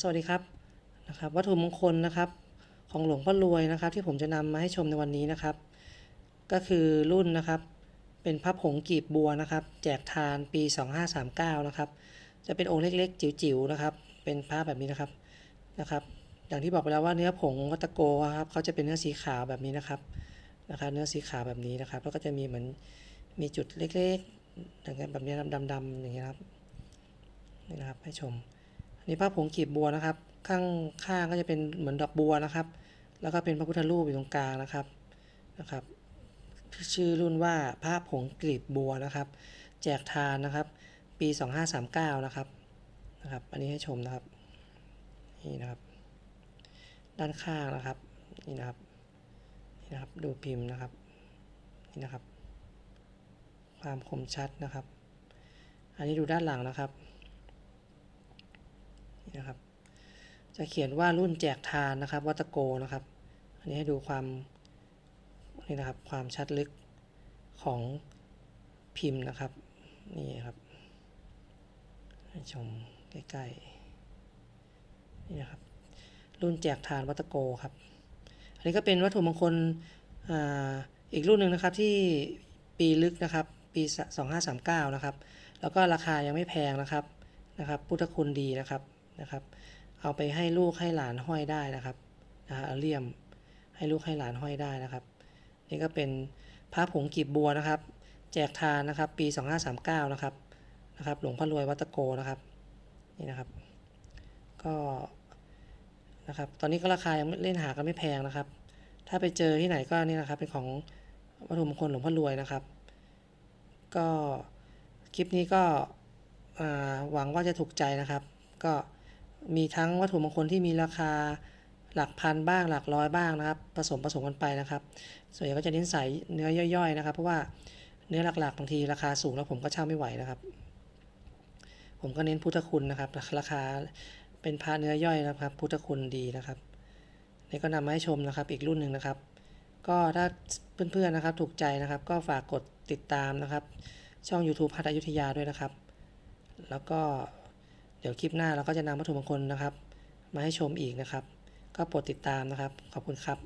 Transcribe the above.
สวัสดีครับนะครับ วัตถุมงคลนะครับ ของหลวงพ่อรวยนะครับ ที่ผมจะนำมาให้ชมในวันนี้นะครับ ก็คือรุ่นนะครับ เป็นพระผงกีบบัวนะครับ แจกทานปี 2539 นะครับ จะเป็นองค์เล็กๆ จิ๋วๆนะครับ เป็นพระแบบนี้นะครับนะครับ อย่างที่บอกไปแล้วว่าเนื้อผงวัตโกครับเขาจะเป็นเนื้อสีขาวแบบนี้นะครับนะครับ เนื้อสีขาวแบบนี้นะครับ แล้วก็จะมีเหมือนมีจุดเล็กๆอย่างเงี้ยแบบนี้ดำๆอย่างเงี้ยครับนี่นะครับให้ชม นนี้พระผงกีบบัวนะครับ ข้างข้างก็จะเป็นเหมือนดอกบัวนะครับ แล้วก็เป็นพระพุทธรูปอยู่ตรงกลางนะครับนะครับ ชื่อรุ่นว่าพระผงกลีบบัวนะครับ แจกทานนะครับ ปี 2539 นะครับนะครับ อันนี้ให้ชมนะครับนี่นะครับ ด้านข้างนะครับนี่นะครับนี่นะครับดูพิมพ์นะครับนี่นะครับ ความคมชัดนะครับ อันนี้ดูด้านหลังนะครับ นะครับ จะเขียนว่ารุ่นแจกทานนะครับวัตโกนะครับ อันนี้ให้ดูความนี่นะครับความชัดลึกของพิมพ์นะครับนี่ครับให้ชมใกล้ๆนี่นะครับ รุ่นแจกทานวัตโกครับ อันนี้ก็เป็นวัตถุมงคลออีกรุ่นหนึ่งนะครับที่ปีลึกนะครับปี 2539 นะครับ แล้วก็ราคายังไม่แพงนะครับนะครับ พุทธคุณดีนะครับ นะครับ เอาไปให้ลูกให้หลานห้อยได้นะครับนะเอาเลี่ยมให้ลูกให้หลานห้อยได้นะครับ นี่ก็เป็นพระผงกีบบัวนะครับ แจกทานนะครับ ปี 2539 นะครับนะครับหลวงพ่อรวยวัตโกนะครับนี่นะครับ ก็นะครับตอนนี้ก็ราคายังเล่นหากันไม่แพงนะครับ ถ้าไปเจอที่ไหนก็นี่นะครับเป็นของวัตถุมงคลหลวงพ่อรวยนะครับ ก็คลิปนี้ก็หวังว่าจะถูกใจนะครับ ก็ มีทั้งวัตถุมงคลที่มีราคาหลักพันบ้างหลักร้อยบ้างนะครับ ผสมผสมกันไปนะครับ ส่วนใหญ่ก็จะเน้นใส่เนื้อย่อยๆนะครับ เพราะว่าเนื้อหลักๆบางทีราคาสูงแล้วผมก็เช่าไม่ไหวนะครับ ผมก็เน้นพุทธคุณนะครับ ราคาเป็นพระเนื้อย่อยนะครับ พุทธคุณดีนะครับนี่ก็นำมาให้ชมนะครับอีกรุ่นหนึ่งนะครับ ก็ถ้าเพื่อนๆนะครับถูกใจนะครับ ก็ฝากกดติดตามนะครับ ช่อง YouTube พัทอยุธยาด้วยนะครับ แล้วก็ เดี๋ยวคลิปหน้าเราก็จะนำวัตถุมงคลนะครับ มาให้ชมอีกนะครับ ก็โปรดติดตามนะครับ ขอบคุณครับ